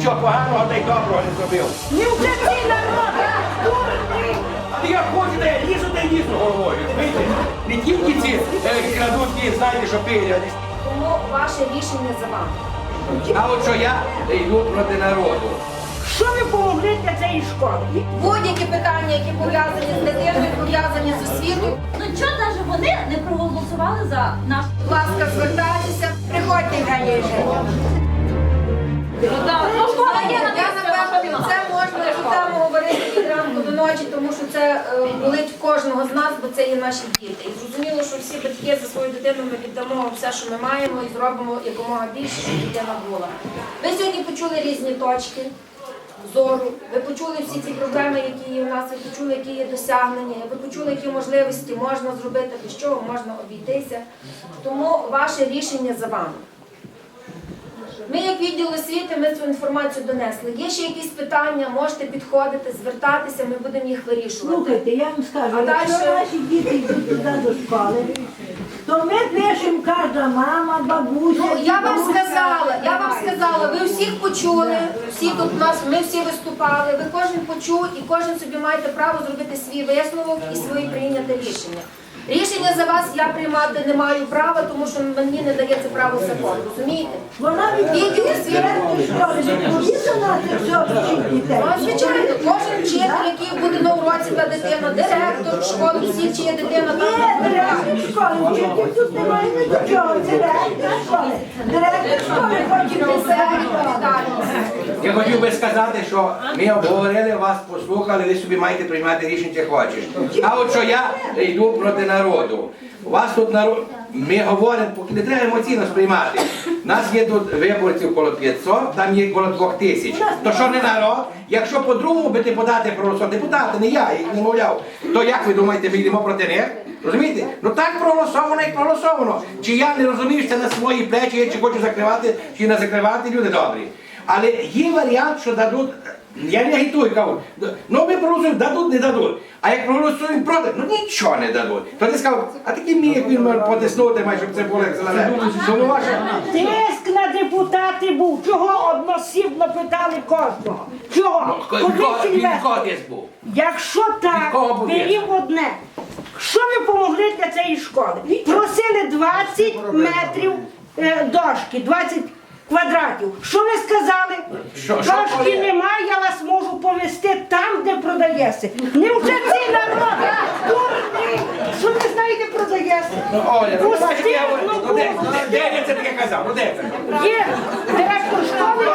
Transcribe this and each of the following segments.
нічого поганого та й доброго не зробив. Не вчи народ, дурний! А я хочу, де я лізу, де лізу головою. Не тільки ці е, крадуть, ті, знаєте, що пилять. Тому ваше рішення за вами. А от що я йду проти народу. Що ви помогли для цієї школи? Будь-які питання, які пов'язані з дитиною, пов'язані з освітою, Ну чого навіть вони не проголосували за наш будь ласка, звертайтеся, приходьте Гаєжа. Це можна цю тему говорити від ранку до ночі, тому що це е, болить в кожного з нас, бо це є наші діти. І зрозуміло, що всі батьки за свою дитину ми віддамо все, що ми маємо, і зробимо якомога більше, щоб дитина була. Ви сьогодні почули різні точки зору, ви почули всі ці проблеми, які є у нас, ви почули, які є досягнення, ви почули, які можливості можна зробити, без чого можна обійтися. Тому ваше рішення за вами. Ми, як відділ освіти, ми цю інформацію донесли. Є ще якісь питання, можете підходити, звертатися, ми будемо їх вирішувати. Слухайте, я вам скажу, А якщо дальше? наші діти йдуть туди до школи, то ми пишемо кожна мама, бабуся. Ну, я вам сказала, я вам сказала, ви всіх почули, всі тут нас, ми всі виступали, ви кожен почув і кожен собі маєте право зробити свій висновок і своє прийняте рішення. Рішення за вас я приймати не маю права, тому що мені не дає це право закон. Розумієте? Вона Відділ освіти. Ну, звичайно, кожен вчитель, який буде на уроці та дитина, директор школи, всі, чиє дитина там директор школи, тут немає ні до чого. Директор школи. Директор школи писати. відповідальність. Я хотів би сказати, що ми обговорили вас, послухали, ви собі маєте приймати рішення, чи хочеш. А от що я йду проти народу. У вас тут народ, ми говоримо, не треба емоційно сприймати. Нас є тут виборців коло 500, там є коло 2000. То що не народ? Якщо по-другому би депутати проголосували, депутати, не я їх не мовляв, то як ви думаєте, ми йдемо проти них? Розумієте? Ну так проголосовано і проголосовано. Чи я не розумію, що це на свої плечі, я чи хочу закривати, чи не закривати, люди добрі. Але є варіант, що дадуть. Я не агітую, кажу, ну ми проголосуємо, дадуть, не дадуть. А як проголосуємо проти, ну нічого не дадуть. То ти сказав, а такий мій, як він може потиснути, має, щоб це було як зелене. Тому ваша. Тиск на депутати був. Чого односібно питали кожного? Чого? Куди ці Він вести? кодець був. Якщо так, кого буде? берімо одне. Що ви помогли для цієї школи? Просили 20 метрів е, дошки, 20 квадратів. Що ви сказали? Коли? немає, я вас можу повезти там, де продаєшся. Не вчиться народ! Дурний! Що ви знаєте, продаєшся? Ну, Оля, ну Пусти, бачите, я говорю, ну, ну де, я це таке казав? Ну де це? Є директор школи.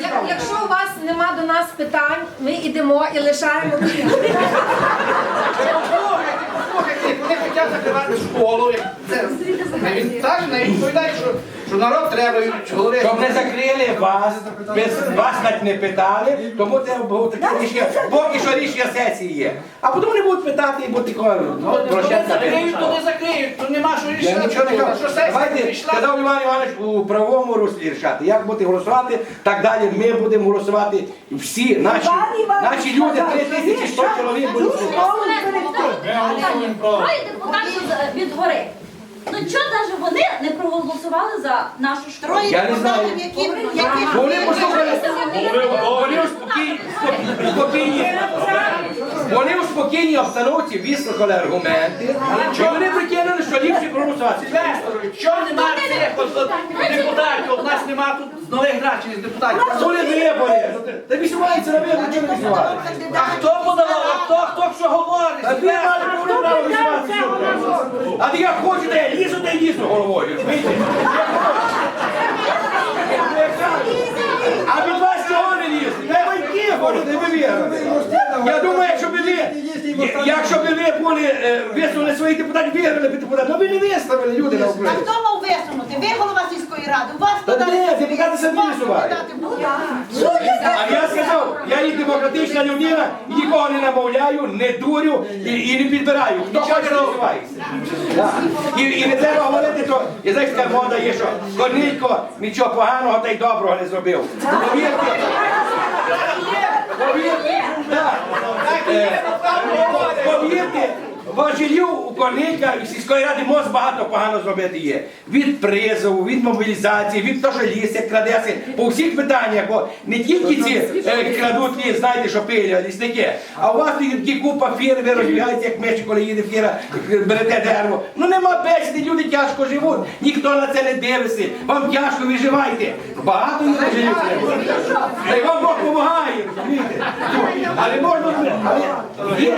Як- Якщо у вас нема до нас питань, ми йдемо і лишаємо. Слухайте, закривати школу. Це, він так не відповідає, що, що народ треба говорити. Щоб не закрили вас, без вас навіть не питали, тому це було таке рішення, поки що рішення сесії є. А потім вони будуть питати і будуть такого Ну, прощатися. закриють, то не закриють, то нема що Я нічого не Що сесія Давайте, прийшла. сказав Іван Іванович, у правовому руслі рішати. Як бути голосувати, так далі ми будемо голосувати. Всі наші, Іван Іванович наші люди, сказав, 3100 чоловік будуть. Троє депутатів від гори. Ну чого навіть вони не проголосували за нашу школу? Я не знаю. Вони послухали, вони у спокій- спокій- спокійні, вони у спокійній обстановці вислухали аргументи, і вони прикинули, що ліпше проголосувати. Інвесторові, що нема цих от- от депутатів? У нас нема тут нових грачів депутатів. Коли вибори, та вісувається на вибори, чого не? А хто подавав? А хто, хто що говорить? А ви повне право висувати сьогодні. А як хочу, де я лізу, де лізу головою. А від вас цього не батьки не ви вірили. Я думаю, якщо б ви, якщо б ви були, е, висунули своїх депутатів, виграли б депутатів, ну ви не виставили люди на А Україні. Висунути? Ви голова сільської ради. У вас Та ні, не депутати самі висувають. А я сказав, я є демократична людина, нікого не намовляю, не дурю і, і не підбираю. Хто хоче, розвивається. І, і не треба говорити, то язичська мода є, що Корнійко нічого поганого та й доброго не зробив. Повірте, повірте, так. Повірте, важелю у Корнейка і сільської ради може багато погано зробити є. Від призову, від мобілізації, від того, що ліс як крадеться, по всіх питаннях, бо не тільки ці е, крадуть ліс, знаєте, що пилі, лісники, а у вас тут купа фір, ви розбігаєте, як миші, коли їде фіра, берете дерево. Ну нема бесіди, люди тяжко живуть, ніхто на це не дивиться, вам тяжко виживайте. Багато живуть. Та й вам Бог допомагає, розумієте? Але можна, але є.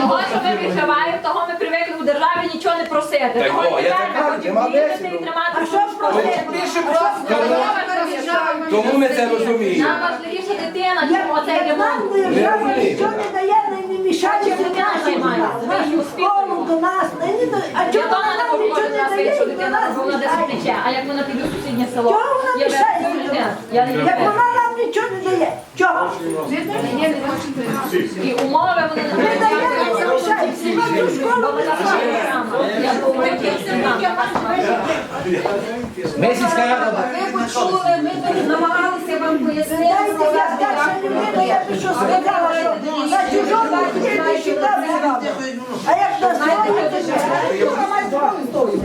Того, що ми відкриваємо, того ми привикли у державі нічого не просити. Того не треба і тримати А що ж просити? Тому ми це розуміємо. Нам важливіше дитина, чим Як оцей нам ремонт. держава нічого не дає, не мішає Чим дитина займається? Ми її школу до нас, до- а чого вона десь плече. А як вона піде в сусіднє село? Чого вона Я мішає? без дитини. Я не Як вона нам нічого не дає. Чого? І умови вони не Не дає, не мішає. Всі на цю школу така програма. Я думаю. Ми сільська рада. Ви почули, ми тут намагалися вам пояснити. Знаєте, я старша людина, я би що сказала, що на чужому діти взяла. А як на своє, то не. Чого має стоїть?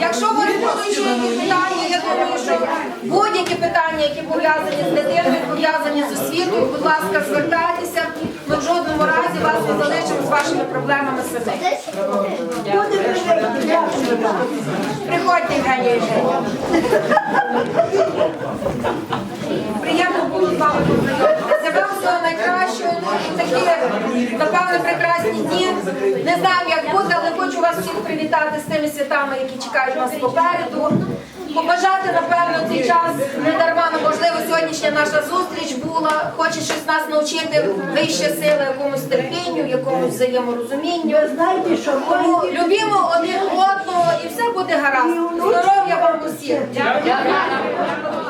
Якщо у вас будуть ще якісь питання, я думаю, що будь-які питання, які пов'язані з дитиною, пов'язані з освітою, будь ласка, звертайтеся. Ми в жодному разі вас не залишимо з вашими проблемами самих. Приходьте, Євгенія Євгенія. Приємно було з вами познайомитися. Вам всього найкращого. Ну, Такі, напевно, прекрасні дні. Не знаю, як буде, але хочу вас всіх привітати з тими святами, які чекають нас попереду. Побажати, напевно, цей час не дарма, ну, можливо, сьогоднішня наша зустріч була. Хоче щось нас навчити вище сили, якомусь терпінню, якомусь взаєморозумінню. Знаєте, що Тому любімо один одного і все буде гаразд. Здоров'я вам усім. Дякую.